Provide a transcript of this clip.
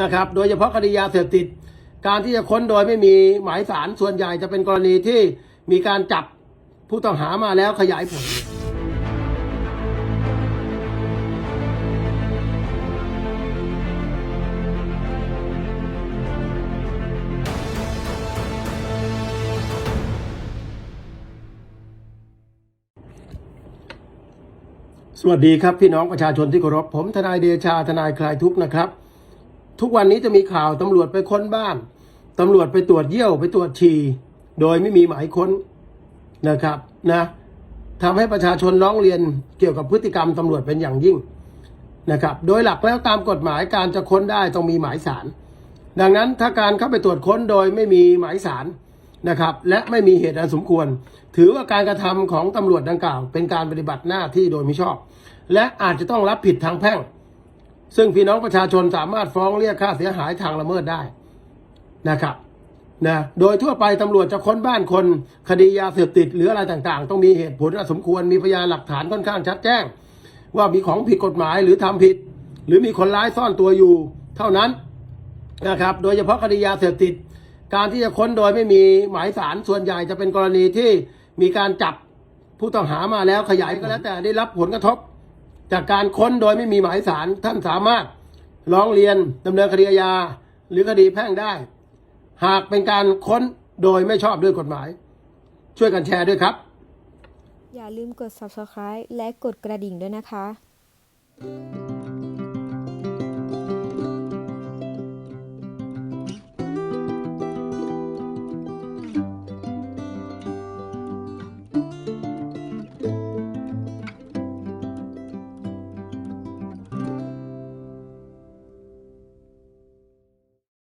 นะครับ โดยเฉพาะคดียาเสพติด การที่จะค้นโดยไม่มีหมายสารส่วนใหญ่จะเป็นกรณีที่มีการจับผู้ต้องหามาแล้วขยายผลสวัสดีครับ พี่น้องประชาชนที่เคารพผมทนายเดชาทนายคลายทุกข์นะครับ ทุกวันนี้จะมีข่าวตำรวจไปค้นบ้านตำรวจไปตรวจเยี่ยวไปตรวจฉี่โดยไม่มีหมายค้นนะครับนะทำให้ประชาชนร้องเรียนเกี่ยวกับพฤติกรรมตำรวจเป็นอย่างยิ่งนะครับ โดยหลักแล้วตามกฎหมายการจะค้นได้ต้องมีหมายสาร ดังนั้นถ้าการเข้าไปตรวจค้นโดยไม่มีหมายสารนะครับ และไม่มีเหตุอันสมควร ถือว่าการกระทำของตำรวจดังกล่าว เป็นการปฏิบัติหน้าที่โดยมิชอบ และอาจจะต้องรับผิดทางแพ่ง ซึ่งพี่น้องประชาชนสามารถฟ้องเรียกค่าเสียหายทางละเมิดได้นะครับนะโดยทั่วไปตำรวจจะค้นบ้านคนคดียาเสพติดหรืออะไรต่างๆ ต้องมีเหตุผลสมควรมีพยานหลักฐานค่อนข้างชัดแจ้ง ว่ามีของผิดกฎหมายหรือทำผิด หรือมีคนร้ายซ่อนตัวอยู่ เท่านั้นนะครับ โดยเฉพาะคดียาเสพติด การที่จะค้นโดยไม่มีหมายสารส่วนใหญ่จะเป็นกรณีที่มีการจับผู้ต้องหามาแล้วขยายก็แล้วแต่ได้รับผลกระทบ จากการค้นโดยไม่มีหมายสารท่านสามารถร้องเรียนดำเนินคดีอาญาหรือคดีแพ่งได้ หากเป็นการค้นโดยไม่ชอบด้วยกฎหมาย ช่วยกันแชร์ด้วยครับ อย่าลืมกด subscribe และกดกระดิ่งด้วยนะคะ